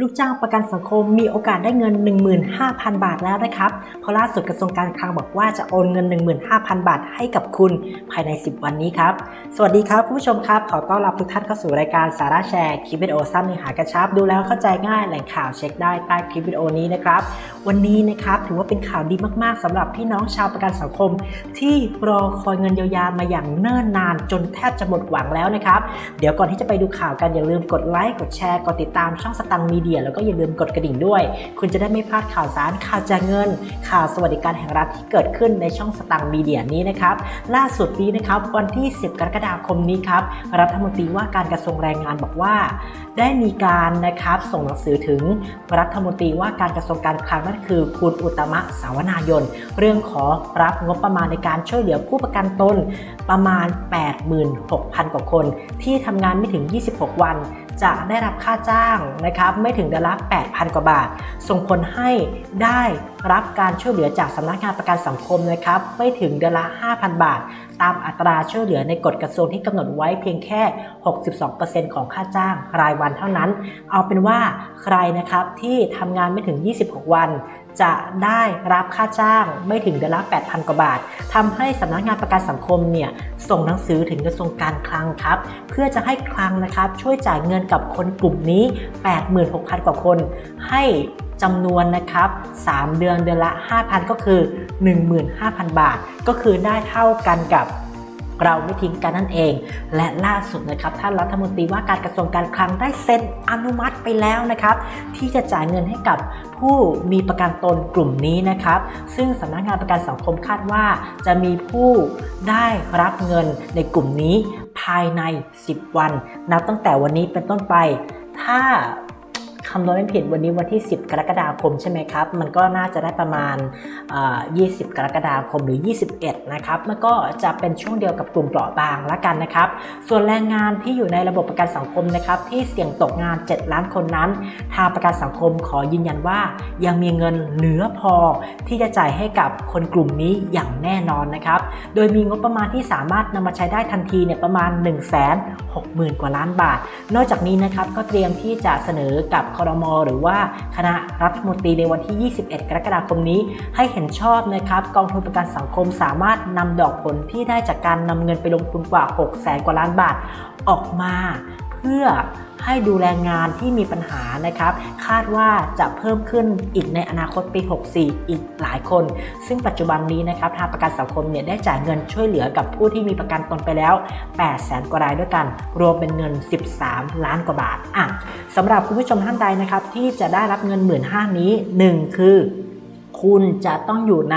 ลูกจ้างประกันสังคมมีโอกาสได้เงิน 15,000 บาทแล้วนะครับ เพราะล่าสุดกระทรวงการคลังบอกว่าจะโอนเงิน 15,000 บาทให้กับคุณภายใน 10 วันนี้ครับ สวัสดีครับคุณผู้ชมครับ ขอต้อนรับทุกท่านเข้าสู่รายการสาระแชร์คลิปวิดีโอสั้นเนื้อหากระชับดูแล้วเข้าใจง่ายแหล่งข่าวเช็คได้ใต้คลิปวิดีโอนี้นะครับ วันนี้นะครับถือว่าเป็นข่าวดีมากๆสำหรับพี่น้องชาวประกันสังคม ที่รอคอยเงินเยียวยามาอย่างเนิ่นนาน จนแทบจะหมดหวังแล้วนะครับ เดี๋ยวก่อนที่จะไปดูข่าวกันอย่าลืมกดไลค์กดแชร์กดติดตามช่องสตังมีเดียแล้วก็อย่าลืมกดกระดิ่งด้วย คุณจะได้ไม่พลาดข่าวสารข่าวแจกเงิน ข่าวสวัสดิการแห่งรัฐที่เกิดขึ้นในช่องสตังมีเดียนี้นะครับ ล่าสุดนี้นะครับวันที่ 10 กรกฎาคมนี้ครับรัฐมนตรีว่าการกระทรวงแรงงานบอกว่า ได้มีการนะครับส่งหนังสือถึงรัฐมนตรีว่าการกระทรวงการคลังนั่นคือ คุณอุตตมะสาวนายน เรื่องขอรับงบประมาณในการช่วยเหลือผู้ประกันตนประมาณ 86,000 กว่าคน ที่ทำงานไม่ถึง 26 วันจะได้รับค่าจ้างนะครับไม่ถึงเดือนละ 8,000 กว่าบาท ส่งผลให้ได้รับการช่วยเหลือจากสำนักงานประกันสังคมนะครับไม่ถึงเดือนละ 5,000 บาท ตามอัตราช่วยเหลือในกฎกระทรวงที่กำหนดไว้เพียงแค่ 62%ของค่าจ้างรายวันเท่านั้น เอาเป็นว่าใครนะครับที่ทำงานไม่ถึง 26 วัน จะได้รับค่าจ้างไม่ถึงเดือนละ 8,000 กว่าบาททำให้สำนักงานประกันสังคมเนี่ยส่งหนังสือถึงกระทรวงการคลังครับ เพื่อจะให้คลังนะครับช่วยจ่ายเงินกับคนกลุ่มนี้ 86,000 กว่าคน ให้จำนวนนะครับ 3 เดือนเดือนละ 5,000 ก็คือ 15,000 บาท ก็คือได้เท่ากันกับ เราไม่ทิ้งกันนั่นเอง และล่าสุดนะครับท่านรัฐมนตรีว่าการกระทรวงการคลังได้เซ็นอนุมัติไปแล้วนะครับ ที่จะจ่ายเงินให้กับผู้มีประกันตนกลุ่มนี้นะครับ ซึ่งสำนักงานประกันสังคมคาดว่า จะมีผู้ได้รับเงินในกลุ่มนี้ภายใน 10 วัน นับตั้งแต่วันนี้เป็นต้นไป ถ้า คำนวณไม่ผิดวันนี้วันที่ 10 กรกฎาคมใช่ไหมครับ มันก็น่าจะได้ประมาณ 20 กรกฎาคมหรือ 21 นะครับ มันก็จะเป็นช่วงเดียวกับกลุ่มเปราะบางละกันนะครับ ส่วนแรงงานที่อยู่ในระบบประกันสังคมนะครับ ที่เสี่ยงตกงาน 7 ล้านคนนั้น ทางประกันสังคมขอยืนยันว่า ยังมีเงินเหลือพอที่จะจ่ายให้กับคนกลุ่มนี้อย่างแน่นอนนะครับ โดยมีงบประมาณที่สามารถนำมาใช้ได้ทันทีเนี่ยประมาณ 1 6 0 0 0 0 กว่าล้านบาท นอกจากนี้นะครับก็เตรียมที่จะเสนอกับครมอหรือว่าคณะรัฐมนตรีในวันที่ 21 กรกฎาคมนี้ ให้เห็นชอบนะครับกองทุนประกันสังคมสามารถนำดอกผลที่ได้จากการนำเงินไปลงทุนกว่า 6 0แสนกว่าล้านบาท ออกมา พื่อให้ดูแลงานที่มีปัญหานะครับ คาดว่าจะเพิ่มขึ้นอีกในอนาคตปี 64 อีกหลายคน ซึ่งปัจจุบันนี้นะครับทางประกันสังคมเนี่ยได้จ่ายเงินช่วยเหลือกับผู้ที่มีประกันตนไปแล้ว 8 แสนกว่ารายด้วยกัน รวมเป็นเงิน 13 ล้านกว่าบาทอะสำหรับคุณผู้ชมท่านใดนะครับที่จะได้รับเงิน 1 5ื่นนี้ 1 คือ คุณจะต้องอยู่ใน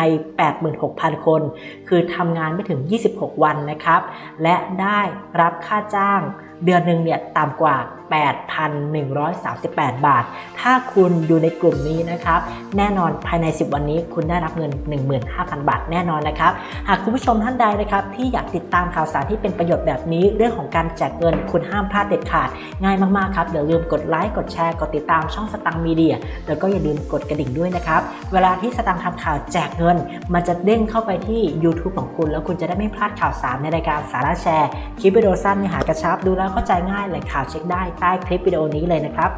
86,000 คน คือทำงานไม่ถึง 26 วันนะครับ และได้รับค่าจ้างเดือนหนึ่งเนี่ยต่ำกว่า8,138 บาท ถ้าคุณอยู่ในกลุ่มนี้นะครับ แน่นอนภายใน 10 วันนี้คุณได้รับเงิน 15,000 บาทแน่นอนนะครับ หากคุณผู้ชมท่านใดนะครับ ที่อยากติดตามข่าวสารที่เป็นประโยชน์แบบนี้ เรื่องของการแจกเงินคุณห้ามพลาดเด็ดขาด ง่ายมากๆครับเดี๋ยวลืมกดไลค์กดแชร์กดติดตามช่องสตังมีเดียแล้วก็อย่าลืมกดกระดิ่งด้วยนะครับ เวลาที่สตังทำข่าวแจกเงิน มันจะเด้งเข้าไปที่ YouTube ของคุณ แล้วคุณจะได้ไม่พลาดข่าวสารในรายการสาระแชร์คลิปวิดีโอสั้นเนื้อหากระชับดูแล้วเข้าใจง่ายแหล่งข่าวเช็คได้ใต้คลิปวิดีโอนี้เลยนะครับ